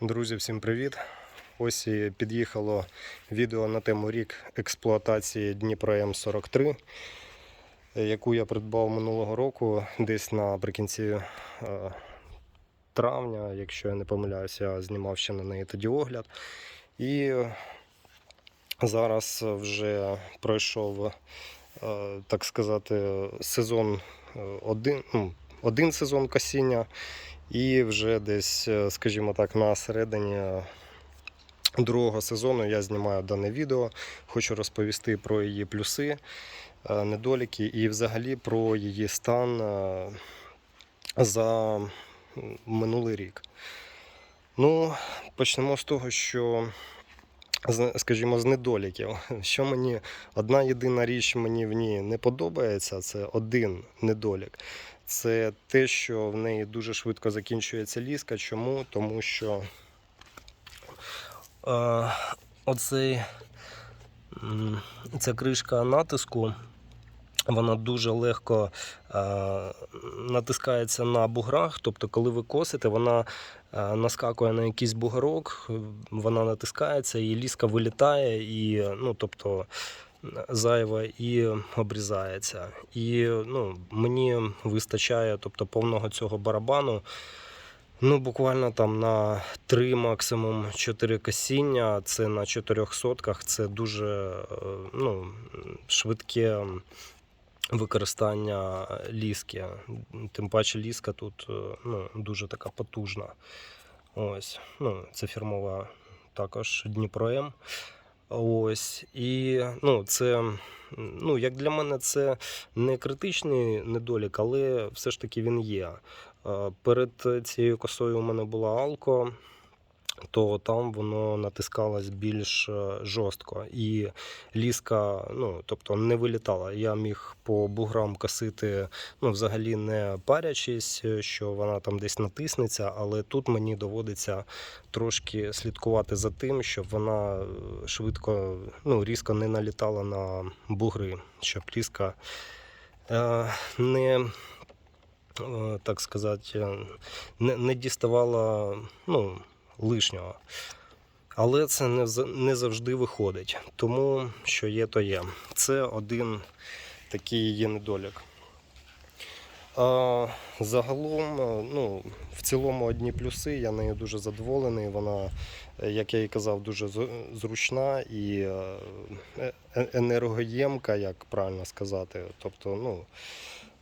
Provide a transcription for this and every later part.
Друзі, всім привіт! Ось під'їхало відео на тему рік експлуатації Дніпро М43, е, яку я придбав минулого року, десь наприкінці е, травня, якщо я не помиляюся, я знімав ще на неї тоді огляд. І зараз вже пройшов, е, так сказати, сезон е, один, ну, один сезон косіння. І вже десь, е, скажімо так, на середині е, другого сезону я знімаю дане відео. Хочу розповісти про її плюси, е, недоліки і взагалі про її стан за минулий рік. Ну, почнемо з того, що. Скажімо, з недоліків. Що мені одна єдина річ мені в ній не подобається, це один недолік це те, що в неї дуже швидко закінчується ліска. Чому? Тому що е, оцей, ця кришка натиску. Вона дуже легко е, натискається на буграх. Тобто, коли ви косите, вона е, наскакує на якийсь бугорок, вона натискається, і ліска вилітає, і ну, тобто, зайва і обрізається. І ну, мені вистачає тобто, повного цього барабану. Ну, буквально там на 3, максимум 4 касіння. Це на 4 сотках. Це дуже е, ну, швидке використання ліски. Тим паче ліска тут е, ну, дуже така потужна. Ось, ну, це фірмова також Дніпро М. Ось. І ну, це, ну, як для мене, це не критичний недолік, але все ж таки він є. Е, Перед цією косою у мене була Алко, то там воно натискалось більш е, жорстко. І ліска ну, тобто не вилітала. Я міг по буграм косити, ну, взагалі не парячись, е, що вона там десь натиснеться, але тут мені доводиться трошки слідкувати за тим, щоб вона е, швидко, ну, різко не налітала на бугри, щоб ліска е, не. Так сказати, не, не діставала ну, лишнього. Але це не, завжди виходить. Тому що є, то є. Це один такий є недолік. А, загалом, е, ну, в цілому одні плюси, я нею дуже задоволений. Вона, е, як я і казав, дуже зручна і е- енергоємка, як правильно сказати. Тобто, ну,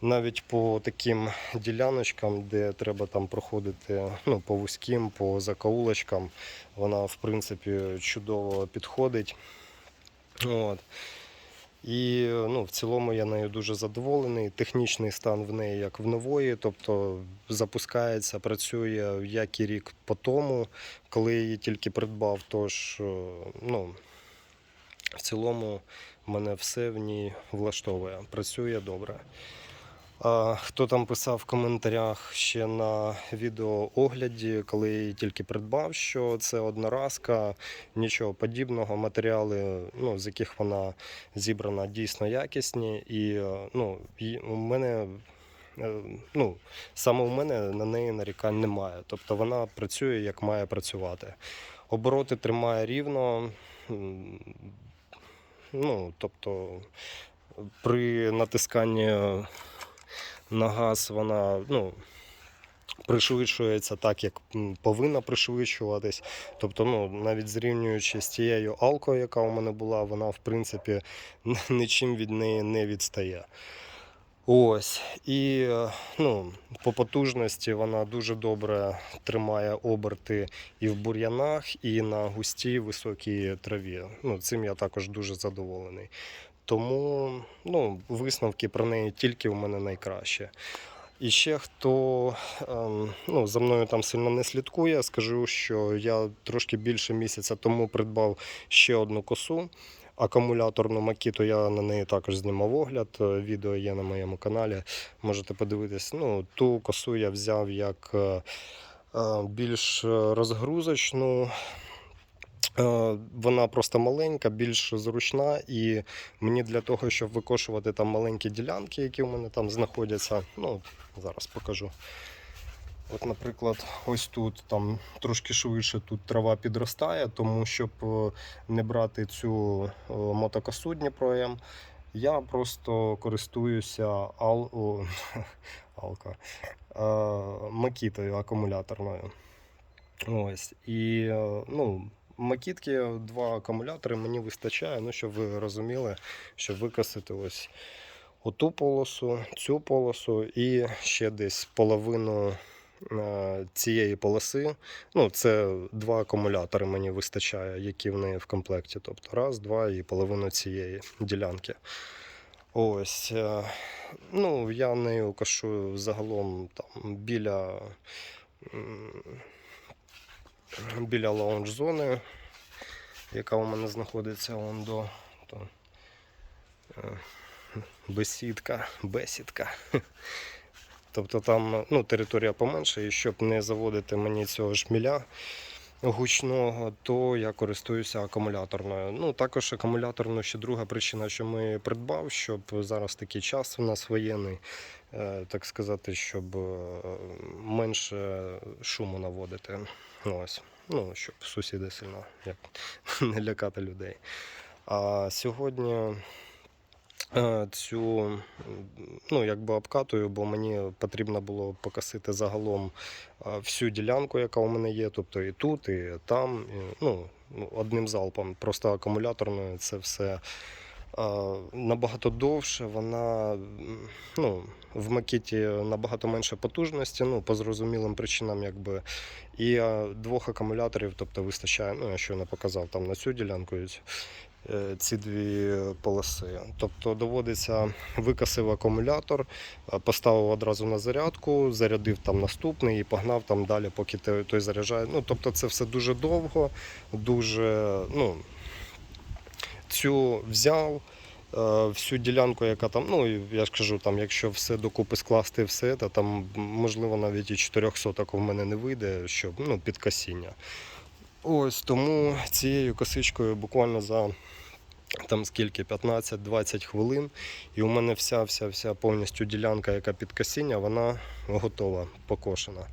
навіть по таким діляночкам, де треба там проходити ну, по вузьким, по закоулочкам, вона в принципі чудово підходить. От. І ну, в цілому я нею дуже задоволений. Технічний стан в неї як в нової, тобто запускається, працює як і рік по тому, коли її тільки придбав. Тож е, ну, в цілому мене все в ній влаштовує. Працює добре. Хто там писав в коментарях ще на відеоогляді, коли я її тільки придбав, що це одноразка, нічого подібного. Матеріали, ну, з яких вона зібрана, дійсно якісні. І е, ну, у мене, е, ну, саме у мене на неї нарікань немає. Тобто вона працює як має працювати. Обороти тримає рівно. Ну, тобто при натисканні на газ вона ну, пришвидшується так, як повинна пришвидшуватись. Тобто, ну, навіть зрівнюючи з тією алкою, яка у мене була, вона в принципі нічим від неї не відстає. Ось. І е, ну, по потужності вона дуже добре тримає оберти і в бур'янах, і на густій високій траві. Ну, цим я також дуже задоволений. Тому ну, висновки про неї тільки в мене найкраще. І ще хто ем, ну, за мною там сильно не слідкує, скажу, що я трошки більше місяця тому придбав ще одну косу. Акумуляторну макіту я на неї також знімав огляд. е, Відео є на моєму каналі. Можете подивитись. Ну, ту косу я взяв як е, е, більш розгрузочну. Е, Вона просто маленька, більш зручна, і мені для того, щоб викошувати там маленькі ділянки, які у мене там знаходяться, ну зараз покажу. От, наприклад, ось тут там трошки швидше тут трава підростає, тому щоб е, не брати цю е, мотокосу Дніпро я просто користуюся ал... о, алка, макітою акумуляторною. Ось. І ну, макітки, два акумулятори мені вистачає, ну, щоб ви розуміли, щоб викосити ось оту полосу, цю полосу і ще десь половину е, цієї полоси. Ну, це два акумулятори мені вистачає, які в неї в комплекті. Тобто раз, два і половину цієї ділянки. Ось. е, Ну, я нею кашу загалом там біля. Біля лаунж-зони, яка у мене знаходиться он до то, е, бесідка, бесідка. Тобто там ну, територія поменше, і щоб не заводити мені цього шміля гучного, то я користуюся акумуляторною. Ну, також акумуляторною ще друга причина, що ми придбав, щоб зараз такий час у нас воєнний, е, так сказати, щоб е, менше шуму наводити. Ось. Ну, щоб сусіди сильно як, не лякати людей. А сьогодні е, цю ну, якби обкатую, бо мені потрібно було покосити загалом е, всю ділянку, яка у мене є, тобто і тут, і там. І, ну, одним залпом, просто акумуляторною це все. Набагато довше, вона ну, в макеті набагато менше потужності, ну, по зрозумілим причинам, якби. І двох акумуляторів, тобто вистачає, ну, я щойно показав там на цю ділянку е, ці дві полоси. Тобто доводиться викасив акумулятор, поставив одразу на зарядку, зарядив там наступний і погнав там далі, поки той заряджає. Ну, тобто це все дуже довго, дуже, ну, цю взяв. е, Всю ділянку, яка там, ну я ж кажу, там, якщо все докупи скласти, все, то там можливо навіть і 4 соток у мене не вийде, щоб ну, під косіння. Ось тому цією косичкою буквально за там скільки 15-20 хвилин, і у мене вся вся вся повністю ділянка, яка під косіння, вона готова, покошена.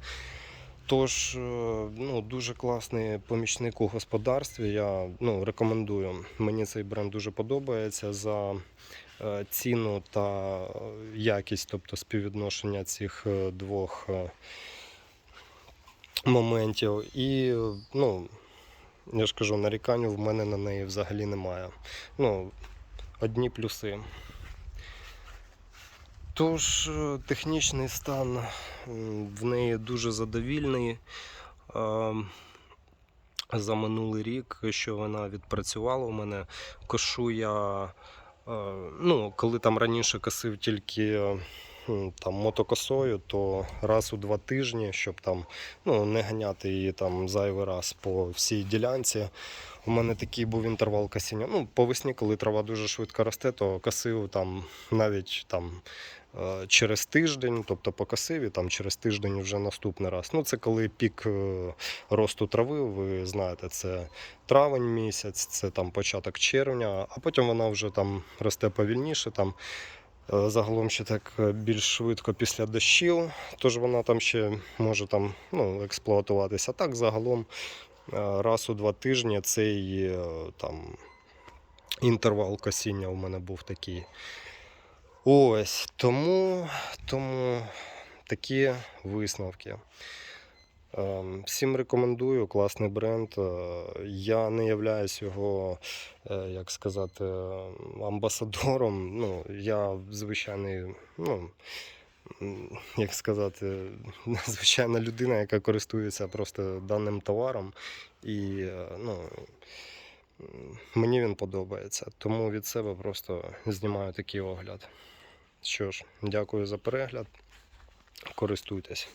Тож, е, ну, дуже класний помічник у господарстві. Я ну, рекомендую. Мені цей бренд дуже подобається за е, ціну та якість, тобто співвідношення цих е, двох е, моментів. І е, ну, я ж кажу, нарікань в мене на неї взагалі немає. Ну, одні плюси. Тож, е, технічний стан в неї дуже задовільний. За минулий рік, що вона відпрацювала у мене, кошу я. е, Ну, коли там раніше косив тільки е, там, мотокосою, то раз у два тижні, щоб там ну, не ганяти її там зайвий раз по всій ділянці. У мене такий був інтервал косіння. Ну, по весні, коли трава дуже швидко росте, то косив там навіть там через тиждень, тобто покосив і там через тиждень вже наступний раз. Ну, це коли пік е, росту трави, ви знаєте, це травень місяць, це там початок червня, а потім вона вже там росте повільніше. Там е, загалом ще так е, більш швидко після дощів, тож вона там ще може там ну, експлуатуватися. А так загалом е, раз у два тижні цей е, там інтервал косіння у мене був такий. Ось тому, тому такі висновки. Ем, Всім рекомендую, класний бренд. Е, Я не являюсь його, е, як сказати, амбасадором. Ну, я звичайний, ну, як сказати, звичайна людина, яка користується просто даним товаром. І е, ну, мені він подобається. Тому від себе просто знімаю такий огляд. Що ж, дякую за перегляд. Користуйтесь.